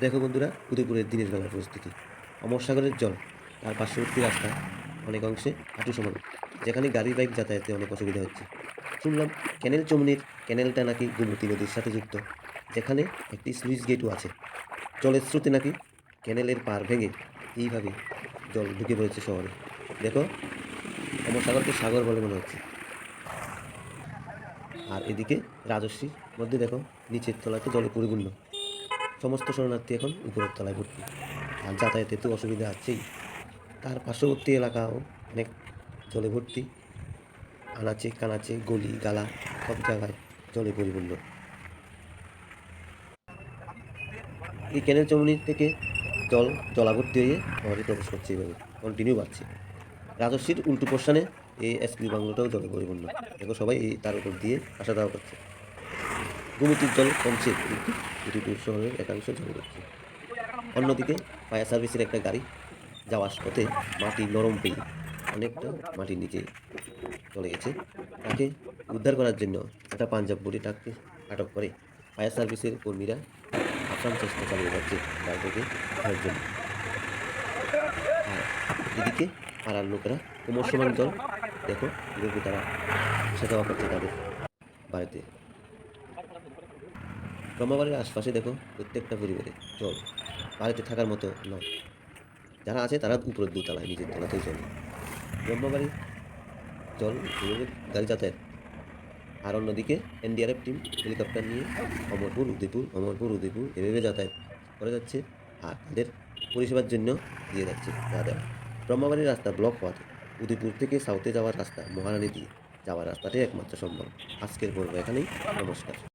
দেখো বন্ধুরা, উদয়পুরের দিনের বেলার পরিস্থিতি অমর সাগরের জল, তার পার্শ্ববর্তী রাস্তা, অনেক অংশে হাঁটু সমান, যেখানে গাড়ি, বাইক যাতায়াতে অনেক অসুবিধা হচ্ছে। শুনলাম ক্যানেল চমনির ক্যানেলটা নাকি গোমতী নদীর সাথে যুক্ত, যেখানে একটি সুইচ গেটও আছে। জলের স্রোতে নাকি ক্যানেলের পার ভেঙে এইভাবে জল ঢুকে পড়েছে শহরে। দেখো, অমর সাগরকে সাগর বলে মনে হচ্ছে। আর এদিকে রাজস্বীর মধ্যে দেখো, নিচের তলাতে জলে পরিপূর্ণ সমস্ত শরণার্থী এখন উপরের তলায় ভর্তি। আর যাতায়াতে তো অসুবিধা আছেই। তার পার্শ্ববর্তী এলাকাও অনেক জলে ভর্তি। আনাচে, কানাচে, গলি, গালা সব জায়গায় জলে পরিপূর্ণ। এই ক্যানেল চমনি থেকে জল জলাভর্তি হয়ে শহরে প্রবেশ করছে এইভাবে কন্টিনিউ বাড়ছে। রাজস্বীর উল্টো পোর্শনে এই এসপি বাংলোটাও জলে পরিপূর্ণ। দেখো সবাই এই তার উপর দিয়ে আসা যাওয়া করছে। গোমতীর জল কমছে, কিন্তু উদয়পুর শহরের একাংশ জল করছে অন্যদিকে ফায়ার সার্ভিসের একটা গাড়ি যাওয়ার পথে মাটি নরম পেয়ে অনেকটা মাটির নিচে চলে গেছে। তাকে উদ্ধার করার জন্য একটা পাঞ্জাব বডি ট্রাককে আটক করে ফায়ার সার্ভিসের কর্মীরা আপ্রাণ চেষ্টা চালিয়ে যাচ্ছে ড্রাইভারকে ধরার জন্য। আর এদিকে পাড়ার লোকেরা কোমর সমান জল দেখো, কীভাবে তারা যাওয়া করছে তাদের বাড়িতে। ব্রহ্মাবাড়ির আশপাশে দেখো প্রত্যেকটা পরিবারে জল বাড়িতে থাকার মতো নয়। যারা আছে তারা উপরের দুতলায়, নিজের তলাতেই জল ব্রহ্মাবাড়ি জল গাড়ি যাতায়াত। আর অন্যদিকে এনডিআরএফ টিম, হেলিকপ্টার নিয়ে অমরপুর, উদয়পুর অমরপুর, উদয়পুর, এভাবে যাতায়াত করে যাচ্ছে আর তাদের পরিষেবার জন্য দিয়ে যাচ্ছে দেওয়া ব্রহ্মাবাড়ির রাস্তা ব্লক হওয়াতে উদয়পুর থেকে সাউথে যাওয়ার রাস্তা মহারানী দিয়ে যাওয়ার রাস্তাটাই একমাত্র সম্ভব। আজকের পর্ব এখানেই, নমস্কার।